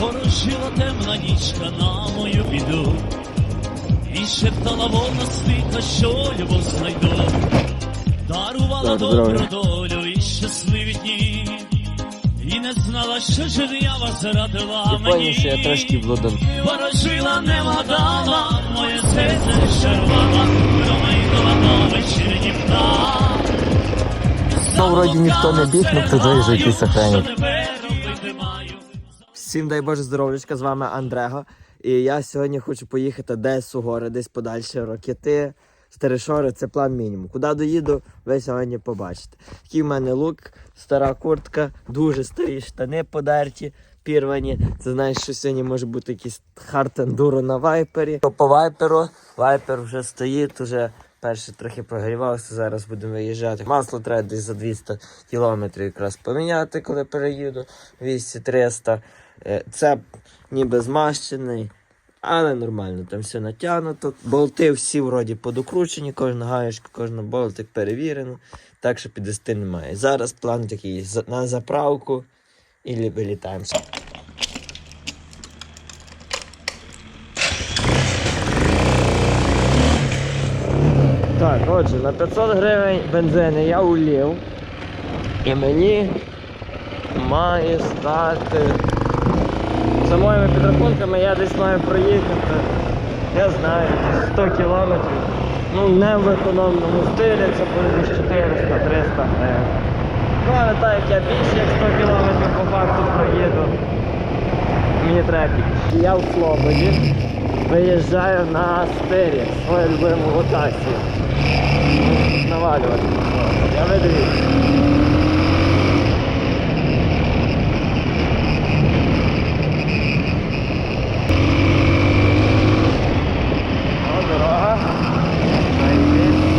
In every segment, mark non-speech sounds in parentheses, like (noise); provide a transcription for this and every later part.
Ворожила темна нічка на мою біду, і шептала вона світа, що любов знайду, дарувала добру долю і щасливі дні, і не знала, що женява зрадила Ти що я мені. трошки блудом. Ворожила не вгадала, моє серце шарвала, промайнула на вечірні птах. Ну, вроді ніхто не біг, туди ж якийсь охранник. Всім дай Боже здоров'ячка, з вами Андрего. І я сьогодні хочу поїхати десь у гори, десь подальше ракети. Стерешори це план мінімум. Куди доїду, ви сьогодні побачите. Такий в мене лук, стара куртка, дуже старі штани подерті, пірвані. Це знаєш, що сьогодні може бути якийсь хард ендуро на вайпері. То по вайперу, вайпер вже стоїть, уже перший трохи прогрівався, зараз будемо виїжджати. Масло треба десь за 200 кілометрів якраз поміняти, коли переїду. 200-300. Е, Це ніби змащений, але нормально, там все натягнуто. Болти всі вроді подокручені, кожна гаєчка, кожна болтик перевірено, так що підвести немає. Зараз план такий на заправку і вилітаємо. Так, отже, на 500 гривень бензини я улів. І мені має стати. За моїми підрахунками я десь маю проїхати. Я знаю, 100 кілометрів. Ну, не в економному стилі, це буде 400-300 гривень. Ну, але так як я більше як 100 кілометрів по факту проїду. Мені треба. Я в Слободі виїжджаю на стирі, свою любиму локацію. Навалювати. Я видивіться. О, дорога. Найди.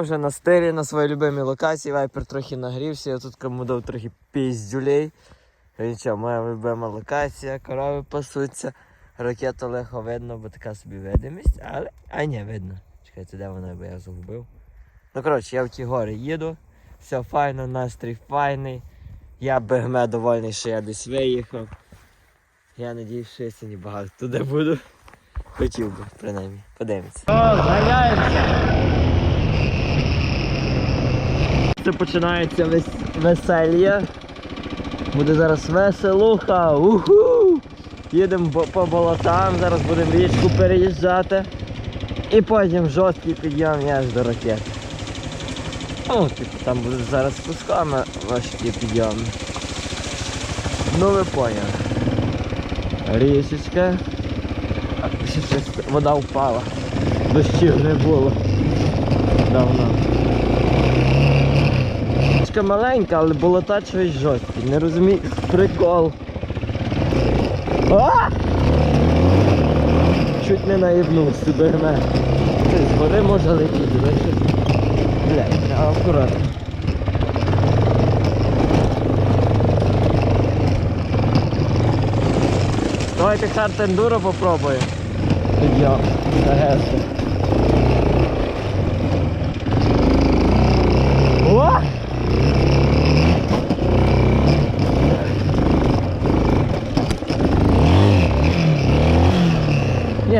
Вже на стилі, на своїй любимій локації, вайпер трохи нагрівся, я тут кому дав трохи піздюлей. Нічого, моя любима локація, корови пасуться, ракету легко видно, бо така собі видимість, але. А ні, видно. Чекайте, де вона, бо я загубив. Ну коротше, я в ті гори їду, все файно, настрій файний. Я бегме довольний, що я десь виїхав. Я надіюсь, що я сьогодні багато туди буду. Хотів би, принаймні. Подивимося. О! Це починається вес... веселье. Буде зараз веселуха. Уху! Їдемо по болотам, зараз будемо річку переїжджати. І потім жорсткий підйом аж до ракет. Ну, типу, там будуть зараз кусками важкі підйоми. Ну ви поняли. Річечка. Вода впала. Дощів не було. Давно. Річка маленька, але болота чогось жорсткі. Не розумію. Прикол. А! Чуть не наїбнувся до мене. З гори може летіти, щось. Блядь, треба акуратно. Давайте хард ендуро попробуємо. Підйом. Агесно.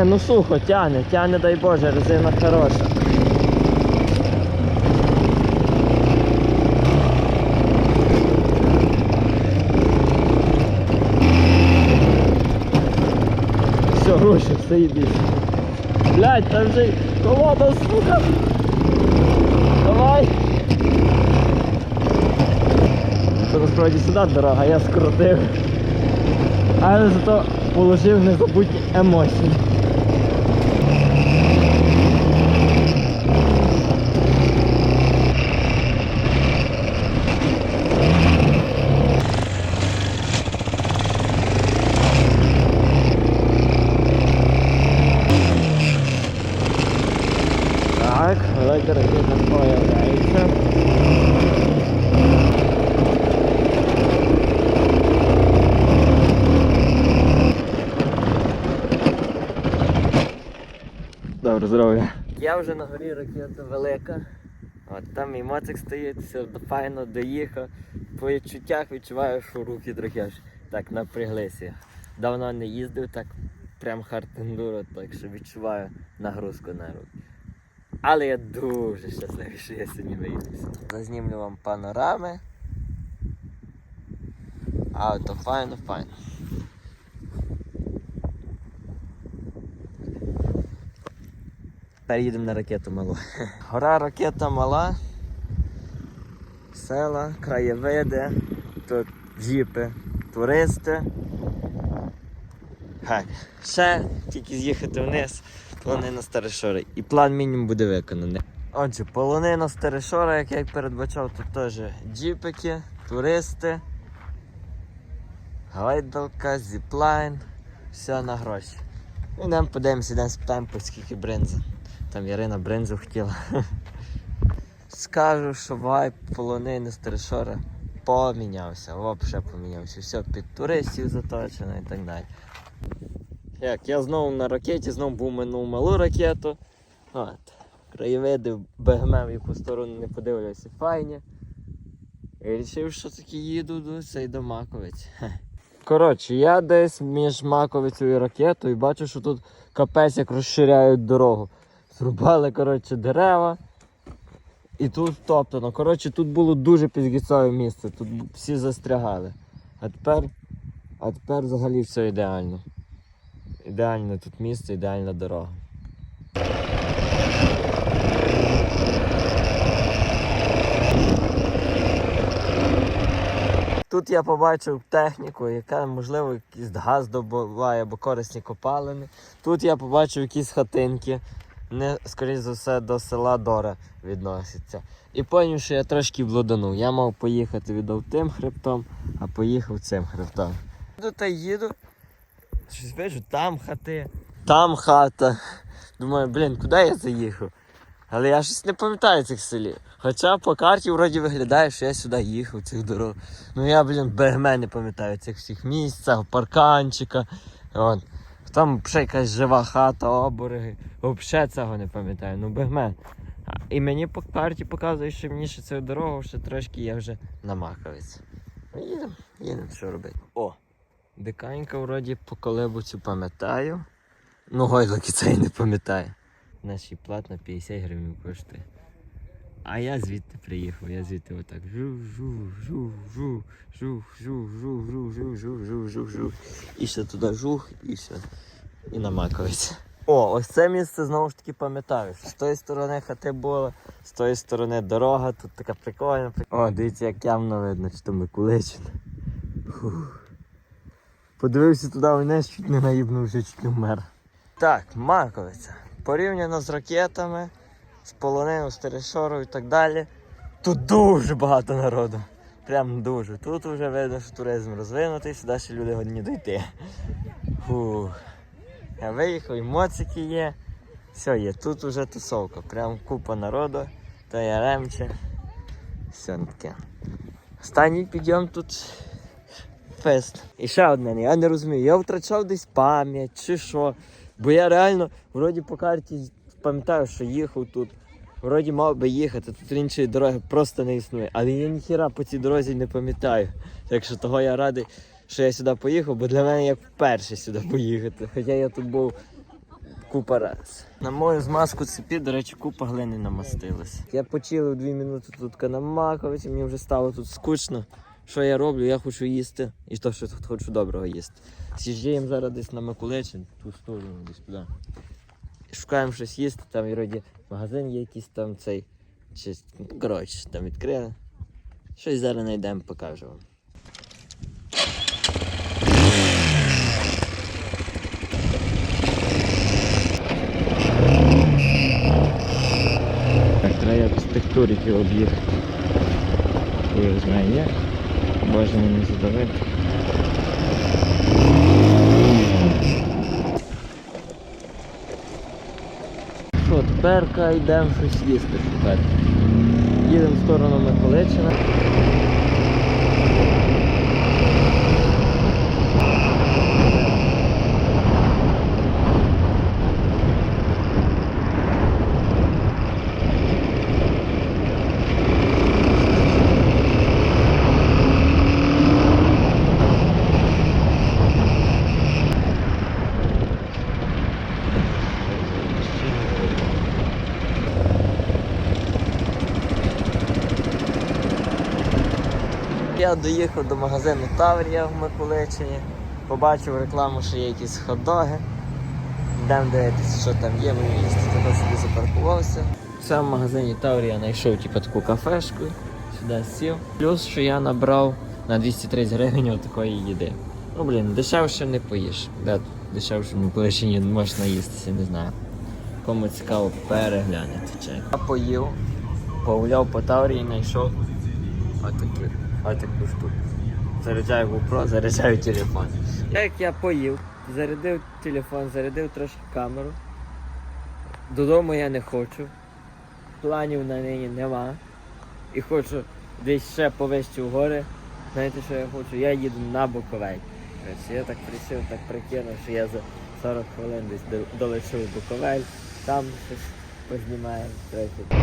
Не, ну сухо, тяне, тяне дай Боже, резина хороша. Все, гроші, все їбісь. Блять, там вже колода сука. Давай. Це насправді сюди дорога, я скрутив. Але зато положив незабутні емоції. Добре, здоров'я. Я вже на горі ракета велика. От там мій моцик стоїть, все файно доїхав. По відчуттях відчуваю, що руки трохи аж так напряглися. Давно не їздив так прям хард-ендуро, так що відчуваю нагрузку на руки. Але я дуже щасливий, що я сьогодні виїхався. Зазнімлю вам панорами. А то файно, файно. Тепер їдемо на ракету малу. Гора ракета мала. Села, краєвиди, тут джіпи, туристи. Гай. Ще тільки з'їхати вниз, полонина Старишори. І план мінімум буде виконаний. Отже, полонина Старишора, як я передбачав, тут теж джіпики, туристи, гайдалка, зіплайн, все на гроші. Ідемо подивимося, йдемо спитаємо, по скільки бринза. Там Ярина бринзу хотіла. (laughs) Скажу, що вайп полонини Старишора помінявся, взагалі помінявся. Все під туристів заточено і так далі. Як, я знову на ракеті, знову був минув малу ракету. От. Краєвиди бегме, в яку сторону не подивлюся, файні. І вирішив, що таки їду до цей до Маковиць. (laughs) Коротше, я десь між Маковицею і ракетою і бачу, що тут капець як розширяють дорогу. Зрубали, коротше, дерева. І тут топтано. Коротше, тут було дуже підгіцове місце, тут всі застрягали. А тепер, а тепер взагалі все ідеально. Ідеальне тут місце, ідеальна дорога. Тут я побачив техніку, яка, можливо, якийсь газ добуває або корисні копалини. Тут я побачив якісь хатинки, не, скоріш за все, до села Дора відносяться. І зрозумів, що я трошки блуданув. Я мав поїхати віддав тим хребтом, а поїхав цим хребтом. Їду та їду. Щось бачу, там хати, там хата. Думаю, блін, куди я заїхав? Але я щось не пам'ятаю цих селів. Хоча по карті вроді виглядає, що я сюди їхав, цих дорог. Ну я, блін, бегме не пам'ятаю цих всіх цього парканчика. От. Там ще якась жива хата, обереги. Взагалі цього не пам'ятаю. Ну бегмен. І мені по карті показує, що мені ще цю дорогу ще трошки я вже намахавець. Ну їдемо, їдемо, що робити. О! Диканька вроді по колебу цю пам'ятаю. Ну гойдлики цей не пам'ятаю. Наші платна 50 гривень коштує. А я звідти приїхав, я звідти отак жу жу жу жу жу жу жу жу жу жу жу жу жу І ще туди жух, і все. І намаковець. О, ось це місце знову ж таки пам'ятаю. З тої сторони хати було, з тої сторони дорога, тут така прикольна. О, дивіться, як явно видно, що то Микуличин. Фух. Подивився туди вниз, чуть не наїбнувся, чуть не вмер. Так, Маковиця. Порівняно з ракетами, з полонину, з Терешорою і так далі. Тут дуже багато народу. Прям дуже. Тут вже видно, що туризм розвинутий, сюди ще люди годні дойти. Фух. Я виїхав, і моцики є. Все є, тут вже тусовка. Прям купа народу, та яремче. Все таке. Останній підйом тут фест. І ще одне, я не розумію, я втрачав десь пам'ять чи що. Бо я реально, вроді по карті пам'ятаю, що їхав тут. Вроді мав би їхати, тут іншої дороги просто не існує. Але я ніхіра по цій дорозі не пам'ятаю. Так що того я радий, що я сюди поїхав, бо для мене як вперше сюди поїхати. Хоча я тут був купа раз. На мою змазку цепі, до речі, купа глини намастилась. Я почилив дві минути тут на мені вже стало тут скучно. що я роблю? Я хочу їсти і то, що хочу доброго їсти. З'їжджаємо зараз десь на Миколичин, ту сторону, десь туди. Шукаємо щось їсти, там вроді магазин є якийсь там цей. Чи, ну, коротше, там відкрили. Щось зараз знайдемо, покажу вам. Так, треба якось тих туриків об'їхати. Я знаю як. Боже не задавити. Тепер йдемо щось їсти шукати. Їдемо в сторону Миколичина. Я доїхав до магазину Таврія в Миколичині, побачив рекламу, що є якісь хот-доги. Йдемо дивитися, що там є, мені їсти. Туди собі запаркувався. В цьому магазині Таврія знайшов типу, таку кафешку, сюди сів. Плюс, що я набрав на 230 гривень такої їди. Ну блін, дешевше не поїш. Де дешевше в Миколичині можна їстися, не знаю. Кому цікаво, переглянути чек. Я поїв, погуляв по Таврії, знайшов Отакі, отаку штуку. Заряджаю GoPro, заряджаю телефон. Як я поїв, зарядив телефон, зарядив трошки камеру. Додому я не хочу. Планів на нині нема. І хочу десь ще повище в гори. Знаєте, що я хочу? Я їду на Буковель. Я так присів, так прикинув, що я за 40 хвилин десь до- долечу в Буковель, там щось трохи.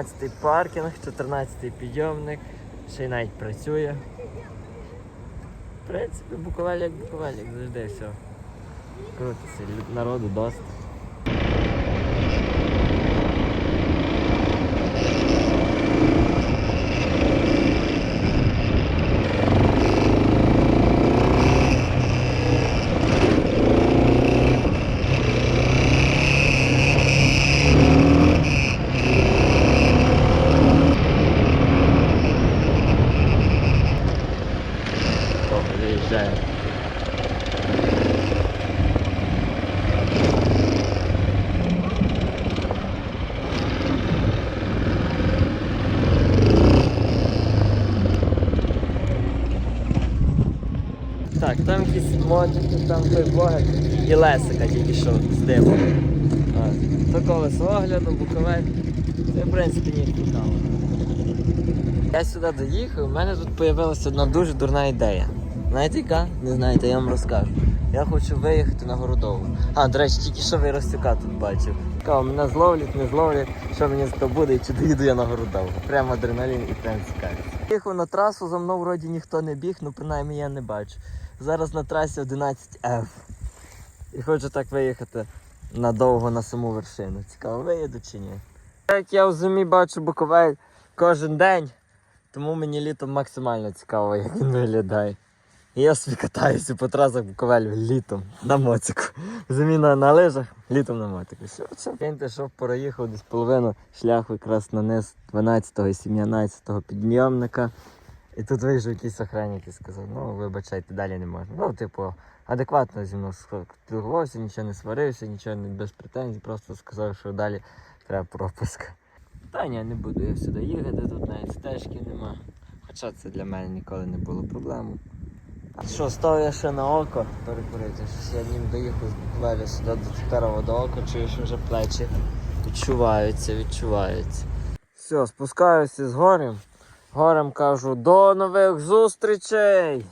Чотирнадцятий паркінг, 14-й підйомник, ще й навіть працює. В принципі, Буковель як Буковель, завжди все. Крутиться, народу досить. О, виїжджає. Так, там там той блогер і Лесика тільки що з димом. То колесо огляду, буковель. Це в принципі не цікаво. Я сюди доїхав, у мене тут з'явилася одна дуже дурна ідея. Знаєте яка? Не знаєте, я вам розкажу. Я хочу виїхати на Городову. А, до речі, тільки що Виростюка тут бачив. Цікаво, мене зловлять, не зловлять, що мені з того буде і чи доїду я на Городову. Прямо адреналін і прям цікавість. Їхав на трасу, за мною вроді ніхто не біг, ну принаймні я не бачу. Зараз на трасі 11F. І хочу так виїхати надовго на саму вершину. Цікаво, виїду чи ні? Як я в зимі бачу Буковель кожен день, тому мені літом максимально цікаво, як він виглядає. І я собі катаюся по трасах Буковель літом на моцику. Зимі на, лижах, літом на мотику. Він пішов, проїхав десь половину шляху якраз на низ 12-го і 17-го підйомника. І тут вийшов якийсь охранник і сказав, ну вибачайте, далі не можна. Ну, типу, адекватно зі мною спілкувався, нічого не сварився, нічого не без претензій, просто сказав, що далі треба пропуск. Та ні, не буду я сюди їхати, тут навіть стежки нема. Хоча це для мене ніколи не було проблемою. А що, став я ще на око перекурити, щось я ним доїхав з Буковеля сюди до Тепера до ока, що вже плечі відчуваються, відчуваються. Все, спускаюся з горем. Горем кажу, до нових зустрічей!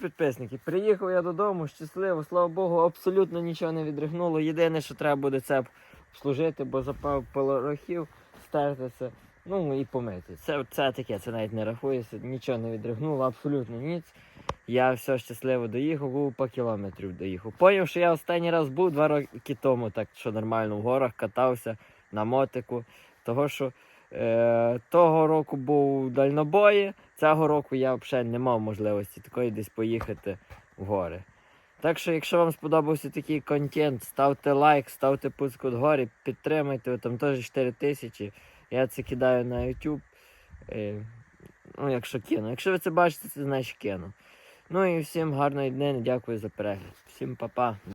Підписники, приїхав я додому, щасливо, слава Богу, абсолютно нічого не відригнуло. Єдине, що треба буде це обслужити, бо запав порохів, стертися, ну і помити. Це, це таке, це навіть не рахується, нічого не відригнуло, абсолютно ніц. Я все щасливо доїхав, був по кілометрів доїхав. Поняв, що я останній раз був два роки тому, так що нормально в горах катався на мотику. Того, що е, того року був дальнобої, цього року я взагалі не мав можливості такої десь поїхати в гори. Так що, якщо вам сподобався такий контент, ставте лайк, ставте пуск від гори, підтримайте, там теж 4 тисячі. Я це кидаю на YouTube. Е, ну, якщо кину. Якщо ви це бачите, це значить кину. Ну і всім гарної дні, дякую за перегляд. Всім па-па.